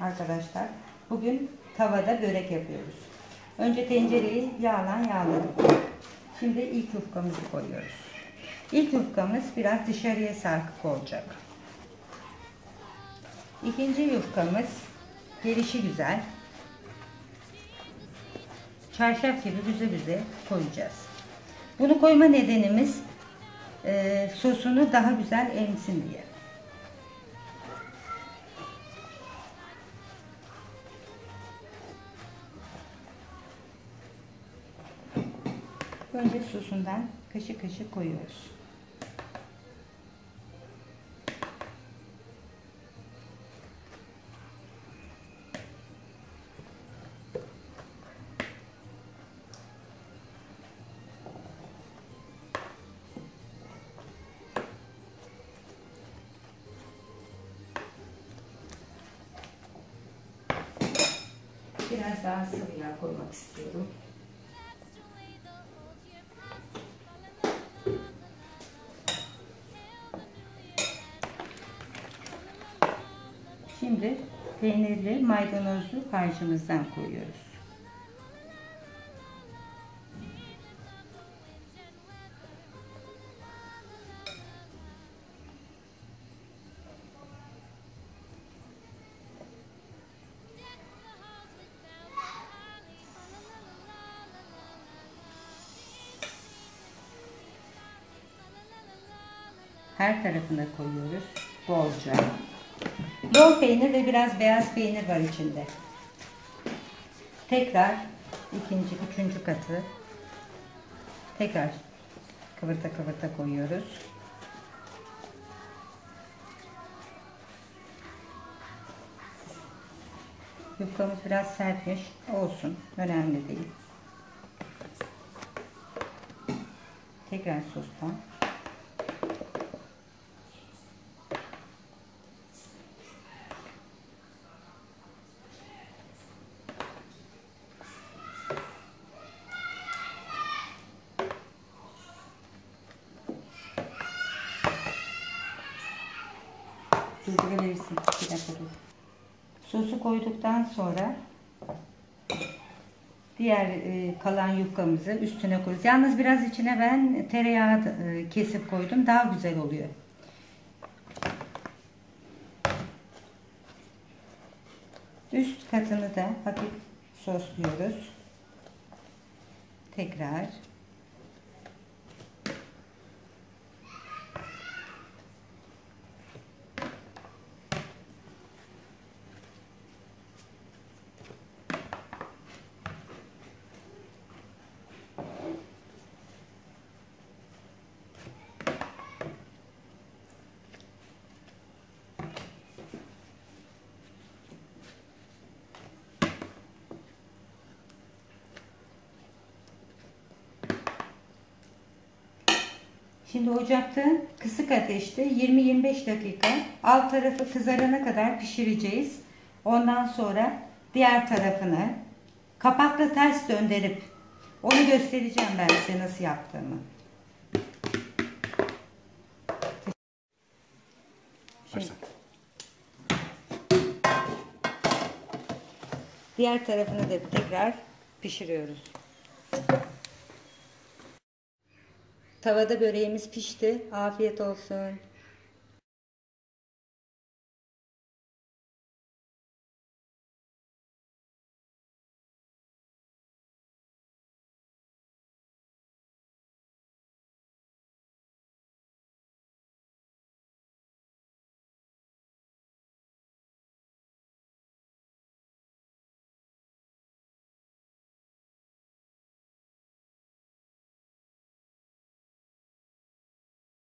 arkadaşlar. Bugün tavada börek yapıyoruz. Önce tencereyi yağla yağladık. Şimdi ilk yufkamızı koyuyoruz. İlk yufkamız biraz dışarıya sarkık olacak. İkinci yufkamız gelişi güzel. Çarşaf gibi büze büze koyacağız. Bunu koyma nedenimiz e, sosunu daha güzel emsin diye. Önce sosundan kaşık kaşık koyuyoruz. Biraz daha sıvı yağ koymak istiyorum. Şimdi peynirli maydanozlu harcımızdan koyuyoruz. Her tarafına koyuyoruz bolca. Bol peynir ve biraz beyaz peynir var içinde. Tekrar ikinci, üçüncü katı tekrar kıvırta kıvırta koyuyoruz. Yufkamız biraz sertmiş. Olsun. Önemli değil. Tekrar sostan. Durdurabilirsin. Bir dakika dur. Sosu koyduktan sonra diğer e, kalan yufkamızı üstüne koyuyoruz. Yalnız biraz içine ben tereyağı e, kesip koydum. Daha güzel oluyor. Üst katını da hafif sosluyoruz. Tekrar. Şimdi ocakta kısık ateşte 20-25 dakika alt tarafı kızarana kadar pişireceğiz. Ondan sonra diğer tarafını kapakla ters döndürüp onu göstereceğim ben size nasıl yaptığımı. Şimdi, diğer tarafını da tekrar pişiriyoruz. Tavada böreğimiz pişti. Afiyet olsun.